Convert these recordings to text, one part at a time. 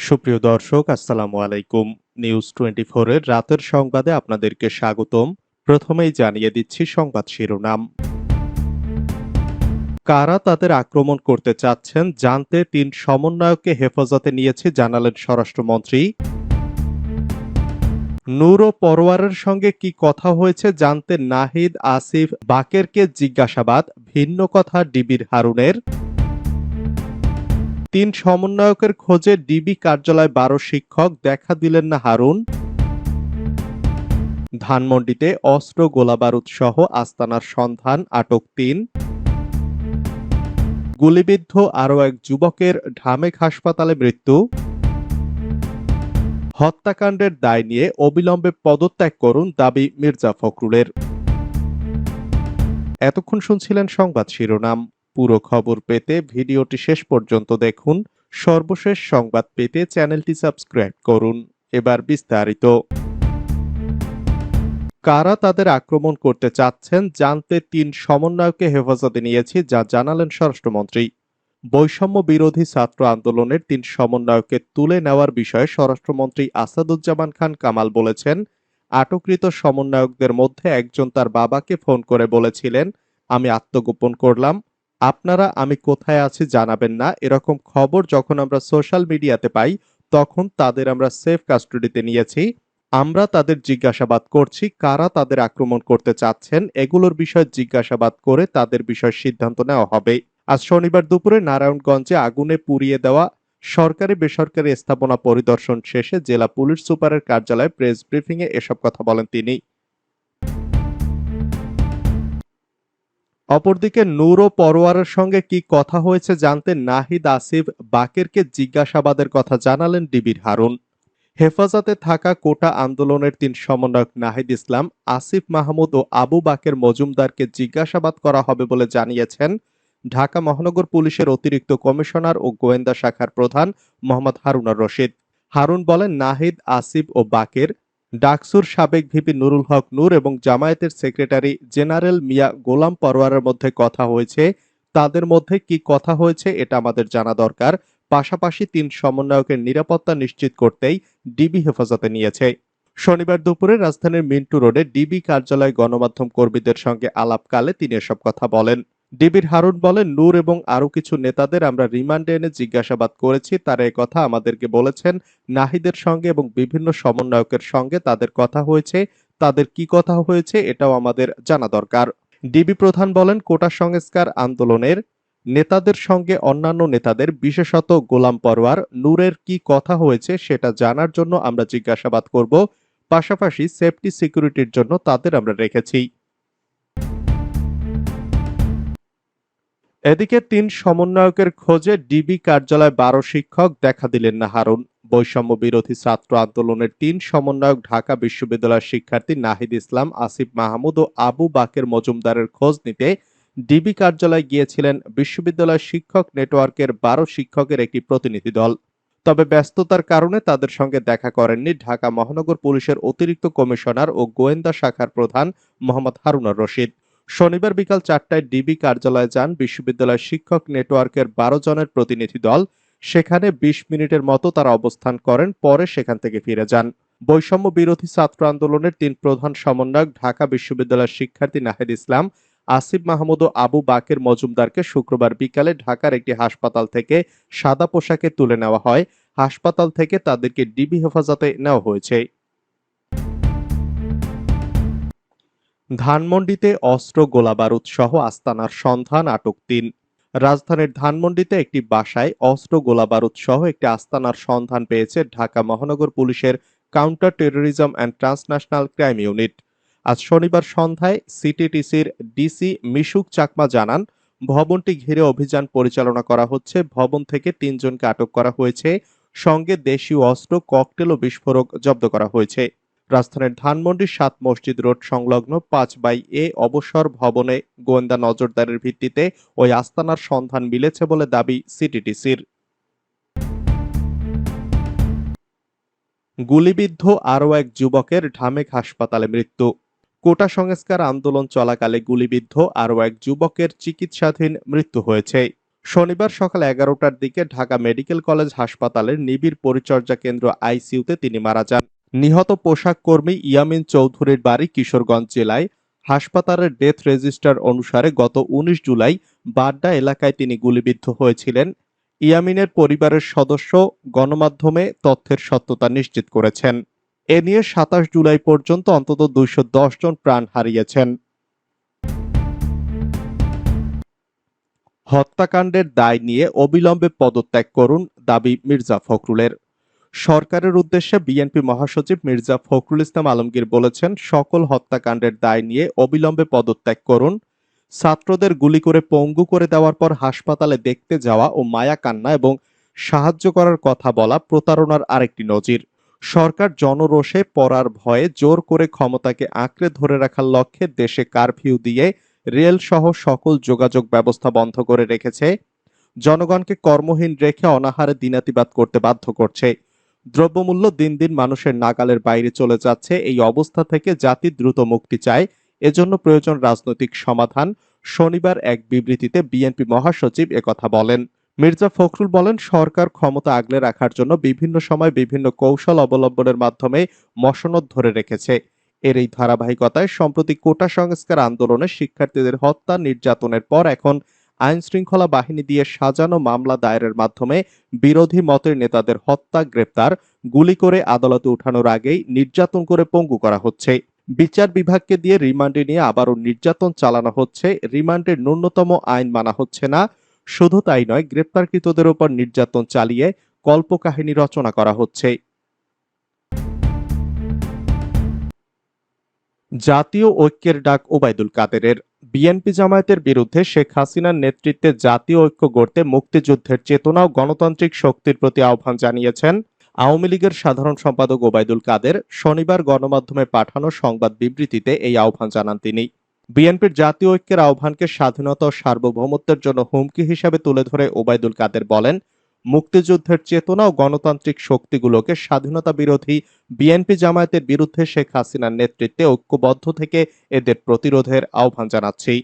সুপ্রিয় দর্শক, আসসালামু আলাইকুম। নিউজ টোয়েন্টি এর রাতের সংবাদে আপনাদেরকে স্বাগতম। প্রথমেই জানিয়ে দিচ্ছি সংবাদ শিরোনাম। কারা তাদের আক্রমণ করতে চাচ্ছেন জানতে তিন সমন্বয়ককে হেফাজতে নিয়েছে জানালেন স্বরাষ্ট্রমন্ত্রী। নূর ও পরোয়ারের সঙ্গে কি কথা হয়েছে জানতে নাহিদ, আসিফ, বাকেরকে জিজ্ঞাসাবাদ। ভিন্ন কথা, ডিবির হারুনের। তিন সমন্বয়কের খোঁজে ডিবি কার্যালয় বারো শিক্ষক দেখা দিলেন না হারুন। ধানমন্ডিতে অস্ত্র গোলাবারুদ সহ আস্তানার সন্ধান, আটক তিন। গুলিবিদ্ধ আরও এক যুবকের ঢামেক হাসপাতালে মৃত্যু। হত্যাকাণ্ডের দায় নিয়ে অবিলম্বে পদত্যাগ করুন দাবি মির্জা ফখরুলের। এতক্ষণ শুনছিলেন সংবাদ শিরোনাম। পুরো খবর পেতে ভিডিওটি শেষ পর্যন্ত দেখুন। সর্বশেষ সংবাদ পেতে চ্যানেলটি সাবস্ক্রাইব করুন। এবার বিস্তারিত। কারা তাদের আক্রমণ করতে চাচ্ছেন জানতে তিন সমন্বয়কে হেফাজতে নিয়েছি, যা জানালেন স্বরাষ্ট্রমন্ত্রী। বৈষম্য বিরোধী ছাত্র আন্দোলনের তিন সমন্বয়ককে তুলে নেওয়ার বিষয়ে স্বরাষ্ট্রমন্ত্রী আসাদুজ্জামান খান কামাল বলেছেন, আটককৃত সমন্বয়কদের মধ্যে একজন তার বাবাকে ফোন করে বলেছিলেন, আমি আত্মগোপন করলাম। আপনারা আমি কোথায় আছি জানাবেন না। এরকম খবর যখন আমরা সোশ্যাল মিডিয়াতে পাই, তখন তাদের আমরা সেফ কাস্টডিতে নিয়েছি। আমরা তাদের জিজ্ঞাসাবাদ করছি, কারা তাদের আক্রমণ করতে চাচ্ছেন? এগুলোর বিষয়ে জিজ্ঞাসাবাদ করে তাদের বিষয়ে সিদ্ধান্ত নেওয়া হবে। আজ শনিবার দুপুরে নারায়ণগঞ্জে আগুনে পুড়িয়ে দেওয়া সরকারি বেসরকারি স্থাপনা পরিদর্শন শেষে জেলা পুলিশ সুপারের কার্যালয়ে প্রেস ব্রিফিংয়ে এসব কথা বলেন তিনি। অপরদিকে নূর ও পরোয়ারের সঙ্গে কি কথা হয়েছে জানতে নাহিদ আসিফ বাকেরকে জিজ্ঞাসাবাদের কথা জানালেন ডিবির হারুন। হেফাজতে থাকা কোটা আন্দোলনের তিন সমন্বয়ক নাহিদ ইসলাম, আসিফ মাহমুদ ও আবু বাকের মজুমদারকে জিজ্ঞাসাবাদ করা হবে বলে জানিয়েছেন ঢাকা মহানগর পুলিশের অতিরিক্ত কমিশনার ও গোয়েন্দা শাখার প্রধান মোহাম্মদ হারুনার রশিদ। হারুন বলেন, নাহিদ, আসিফ ও বাকের ডাকসুর সাবেক ভিপি নুরুল হক নূর এবং জামায়াতের সেক্রেটারি জেনারেল মিয়া গোলাম পরোয়ারের মধ্যে কথা হয়েছে। তাদের মধ্যে কি কথা হয়েছে এটা আমাদের জানা দরকার। পাশাপাশি তিন সমন্বয়কের নিরাপত্তা নিশ্চিত করতেই ডিবি হেফাজতে নিয়েছে। শনিবার দুপুরে রাজধানীর মিন্টু রোডে ডিবি কার্যালয় গণমাধ্যম কর্মীদের সঙ্গে আলাপকালে তিনি এসব কথা বলেন। ডিবির হারুন বলেন, নূর এবং আরও কিছু নেতাদের আমরা রিমান্ডে এনে জিজ্ঞাসাবাদ করেছি। তারা কথা আমাদেরকে বলেছেন, নাহিদের সঙ্গে এবং বিভিন্ন সমন্বয়কের সঙ্গে তাদের কথা হয়েছে। তাদের কি কথা হয়েছে এটাও আমাদের জানা দরকার। ডিবি প্রধান বলেন, কোটা সংস্কার আন্দোলনের নেতাদের সঙ্গে অন্যান্য নেতাদের, বিশেষত গোলাম পরওয়ার নূরের কি কথা হয়েছে সেটা জানার জন্য আমরা জিজ্ঞাসাবাদ করব। পাশাপাশি সেফটি সিকিউরিটির জন্য তাদের আমরা রেখেছি। এদিকে তিন সমন্বয়কের খোঁজে ডিবি কার্যালয় বারো শিক্ষক দেখা দিলেন না হারুন। বৈষম্য বিরোধী ছাত্র আন্দোলনের তিন সমন্বয়ক ঢাকা বিশ্ববিদ্যালয়ের শিক্ষার্থী নাহিদ ইসলাম, আসিফ মাহমুদ ও আবু বাকের মজুমদারের খোঁজ নিতে ডিবি কার্যালয়ে গিয়েছিলেন। বিশ্ববিদ্যালয় শিক্ষক নেটওয়ার্কের বারো শিক্ষকের একটি প্রতিনিধি দল। তবে ব্যস্ততার কারণে তাদের সঙ্গে দেখা করেননি ঢাকা মহানগর পুলিশের অতিরিক্ত কমিশনার ও গোয়েন্দা শাখার প্রধান মোহাম্মদ হারুনার রশিদ। শনিবার বিকাল চারটায় ডিবি কার্যালয়ে যান বিশ্ববিদ্যালয় শিক্ষক নেটওয়ার্কের বারো জনের প্রতিনিধি দল। সেখানে বিশ মিনিটের মতো তারা অবস্থান করেন, পরে সেখান থেকে ফিরে যান। বৈষম্য বিরোধী ছাত্র আন্দোলনের তিন প্রধান সমন্বয়ক ঢাকা বিশ্ববিদ্যালয়ের শিক্ষার্থী নাহিদ ইসলাম, আসিফ মাহমুদ ও আবু বাকের মজুমদারকে শুক্রবার বিকালে ঢাকার একটি হাসপাতাল থেকে সাদা পোশাকে তুলে নেওয়া হয়। হাসপাতাল থেকে তাদেরকে ডিবি হেফাজতে নেওয়া হয়েছে। ধানমন্ডিতে অস্ত্র গোলাবারুদ সহ আস্তানার সন্ধান আটক তিন। রাজধানীর ধানমন্ডিতে একটি বাসায় অস্ত্র গোলাবারুদ সহ একটি আস্তানার সন্ধান পেয়েছে ঢাকা মহানগর পুলিশের counter terrorism and transnational crime unit. আজ শনিবার সন্ধ্যায় সিটিটিসির ডিসি মিশুক চাকমা জানান, ভবনটি ঘিরে অভিযান পরিচালনা করা হচ্ছে। ভবন থেকে তিনজনকে আটক করা হয়েছে। সঙ্গে দেশীয় অস্ত্র, ককটেল ও বিস্ফোরক জব্দ করা হয়েছে। রাজধানীর ধানমন্ডির সাত মসজিদ রোড সংলগ্ন পাঁচ বাই এ অবসর ভবনে গোয়েন্দা নজরদারির ভিত্তিতে ওই আস্তানার সন্ধান মিলেছে বলে দাবি সিটিটিসির। গুলিবিদ্ধ আরও এক যুবকের ঢামেক হাসপাতালে মৃত্যু। কোটা সংস্কার আন্দোলন চলাকালে গুলিবিদ্ধ আরও এক যুবকের চিকিৎসাধীন মৃত্যু হয়েছে। শনিবার সকাল এগারোটার দিকে ঢাকা মেডিকেল কলেজ হাসপাতালের নিবিড় পরিচর্যা কেন্দ্র আইসিইউতে তিনি মারা যান। নিহত পোশাক কর্মী ইয়ামিন চৌধুরীর বাড়ি কিশোরগঞ্জ জেলায়। হাসপাতালের ডেথ রেজিস্টার অনুসারে গত উনিশ জুলাই বাড্ডা এলাকায় তিনি গুলিবিদ্ধ হয়েছিলেন। ইয়ামিনের পরিবারের সদস্য গণমাধ্যমে তথ্যের সত্যতা নিশ্চিত করেছেন। এ নিয়ে সাতাশ জুলাই পর্যন্ত অন্তত দুইশো দশ জন প্রাণ হারিয়েছেন। হত্যাকাণ্ডের দায় নিয়ে অবিলম্বে পদত্যাগ করুন দাবি মির্জা ফখরুলের। সরকারের উদ্দেশ্যে বিএনপি মহাসচিব মির্জা ফখরুল ইসলাম আলমগীর বলেছেন, সকল হত্যাকাণ্ডের দায় নিয়ে অবিলম্বে পদত্যাগ করুন। ছাত্রদের গুলি করে পঙ্গু করে দেওয়ার পর হাসপাতালে দেখতে যাওয়া ও মায়া কান্না এবং সাহায্য করার কথা বলা প্রতারণার আরেকটি নজির। সরকার জনরোষে পড়ার ভয়ে জোর করে ক্ষমতাকে আঁকড়ে ধরে রাখার লক্ষ্যে দেশে কারফিউ দিয়ে রেল সহ সকল যোগাযোগ ব্যবস্থা বন্ধ করে রেখেছে। জনগণকে কর্মহীন রেখে অনাহারে দিনাতিবাদ করতে বাধ্য করছে। দ্রব্যমূল্য দিন দিন মানুষের নাগালের বাইরে চলে যাচ্ছে। এই অবস্থা থেকে জাতি দ্রুত মুক্তি চায়। এজন্য প্রয়োজন রাজনৈতিক সমাধান। শনিবার এক বিবৃতিতে বিএনপি মহাসচিব একথা বলেন। মির্জা ফখরুল বলেন, সরকার ক্ষমতা আগলে রাখার জন্য বিভিন্ন সময় বিভিন্ন কৌশল অবলম্বনের মাধ্যমে মসনদ ধরে রেখেছে। এর এই ধারাবাহিকতায় সম্প্রতি কোটা সংস্কার আন্দোলনে শিক্ষার্থীদের হত্যা, নির্যাতনের পর এখন আইন শৃঙ্খলা বাহিনী দিয়ে সাজানো মামলা দায়েরের মাধ্যমে বিরোধী মতের নেতাদের হত্যা, গ্রেপ্তার, গুলি করে আদালতে উঠানোর আগেই নির্যাতন করে পঙ্গু করা হচ্ছে। বিচার বিভাগকে দিয়ে রিমান্ডে নিয়ে আবারও নির্যাতন চালানো হচ্ছে। রিমান্ডের ন্যূনতম আইন মানা হচ্ছে না। শুধু তাই নয়, গ্রেপ্তারকৃতদের ওপর নির্যাতন চালিয়ে কল্পকাহিনী রচনা করা হচ্ছে। জাতীয় ঐক্যের ডাক ওবায়দুল কাদেরের বিএনপি জামায়াতের বিরুদ্ধে শেখ হাসিনার নেতৃত্বে জাতীয় ঐক্য গড়তে মুক্তিযুদ্ধের চেতনা ও গণতান্ত্রিক শক্তির প্রতি আহ্বান জানিয়েছেন আওয়ামী লীগের সাধারণ সম্পাদক ওবায়দুল কাদের। শনিবার গণমাধ্যমে পাঠানো সংবাদ বিবৃতিতে এই আহ্বান জানান তিনি। বিএনপির জাতীয় ঐক্যের আহ্বানকে স্বাধীনতা ও সার্বভৌমত্বের জন্য হুমকি হিসাবে তুলে ধরে ওবায়দুল কাদের বলেন মুক্তিযুদ্ধের চেতনা ও গণতান্ত্রিক শক্তিগুলোকে স্বাধীনতা বিরোধী বিএনপি জামায়াতের বিরুদ্ধে শেখ হাসিনার নেতৃত্বে ঐক্যবদ্ধ থেকে এদের প্রতিরোধের আহ্বান জানাচ্ছি।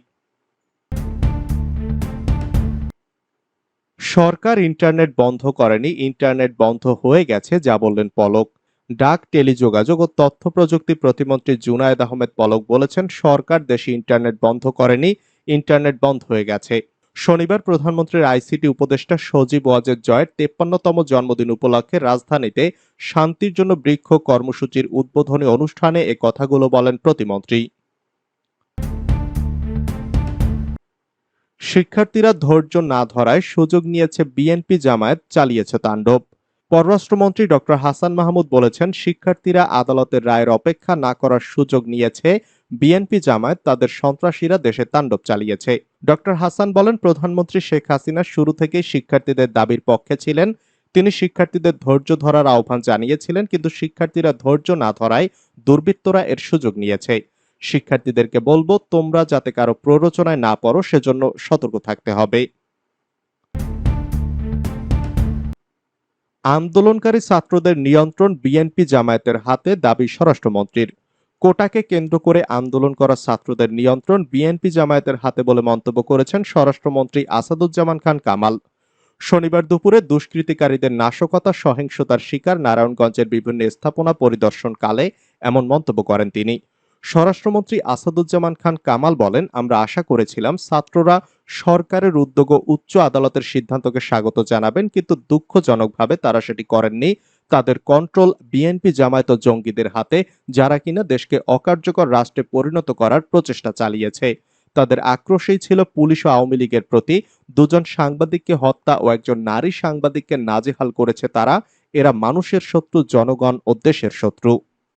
সরকার ইন্টারনেট বন্ধ করেনি, ইন্টারনেট বন্ধ হয়ে গেছে, যা বললেন পলক। ডাক, টেলিযোগাযোগ ও তথ্য প্রযুক্তি প্রতিমন্ত্রী জুনায়েদ আহমেদ পলক বলেছেন, সরকার দেশে ইন্টারনেট বন্ধ করেনি, ইন্টারনেট বন্ধ হয়ে গেছে। শনিবার প্রধানমন্ত্রীর আইসিটি উপদেষ্টা সজীব ওয়াজেদ জয়ের তেপ্পান্নতম জন্মদিন উপলক্ষে রাজধানীতে শান্তির জন্য বৃক্ষ কর্মসূচির উদ্বোধনী অনুষ্ঠানে এ কথাগুলো বলেন প্রতিমন্ত্রী। শিক্ষার্থীরা ধৈর্য না ধরায় সুযোগ নিয়েছে বিএনপি জামায়াত, চালিয়েছে তাণ্ডব। পররাষ্ট্রমন্ত্রী ডক্টর হাসান মাহমুদ বলেছেন, শিক্ষার্থীরা আদালতের রায়ের অপেক্ষা না করার সুযোগ নিয়েছে বিএনপি জামায়াত তাদের সন্ত্রাসীরা দেশে তাণ্ডব চালিয়েছে। ডক্টর হাসান বলেন, প্রধানমন্ত্রী শেখ হাসিনা শুরু থেকেই শিক্ষার্থীদের দাবির পক্ষে ছিলেন। তিনি শিক্ষার্থীদের ধৈর্য ধরার আহ্বান জানিয়েছিলেন, কিন্তু শিক্ষার্থীরা ধৈর্য না ধরায় দুর্বৃত্তরা এর সুযোগ নিয়েছে। শিক্ষার্থীদেরকে বলব, তোমরা যাতে কারও প্ররোচনায় না পড়ো, সেজন্য সতর্ক থাকতে হবে। আন্দোলনকারী ছাত্রদের নিয়ন্ত্রণ বিএনপি জামায়াতের হাতে, দাবি স্বরাষ্ট্রমন্ত্রীর। কোটাকে কেন্দ্র করে আন্দোলন করা ছাত্রদের নিয়ন্ত্রণ বিএনপি জামায়াতের হাতে বলে মন্তব্য করেছেন স্বরাষ্ট্রমন্ত্রী আসাদুজ্জামান খান কামাল। শনিবার দুপুরে দুষ্কৃতিকারীদের নাশকতা, সহিংসতার শিকার নারায়ণগঞ্জের বিভিন্ন স্থাপনা পরিদর্শনকালে এমন মন্তব্য করেন তিনি। স্বরাষ্ট্রমন্ত্রী আসাদুজ্জামান খান কামাল বলেন, আমরা আশা করেছিলাম ছাত্ররা সরকারের উদ্যোগ ও উচ্চ আদালতের সিদ্ধান্তকে স্বাগত জানাবেন, কিন্তু দুঃখজনকভাবে তারা সেটি করেননি। তাদের কন্ট্রোল বিএনপি জামায়াত জঙ্গিদের হাতে, যারা কিনা দেশকে অকার্যকর রাষ্ট্রে পরিণত করার প্রচেষ্টা চালিয়েছে। তাদের আক্রোশেই ছিল পুলিশ ও আওয়ামী লীগের প্রতি। দুজন সাংবাদিককে হত্যা ও একজন নারী সাংবাদিককে নাজেহাল করেছে তারা। এরা মানুষের শত্রু, জনগণ ও দেশের শত্রু।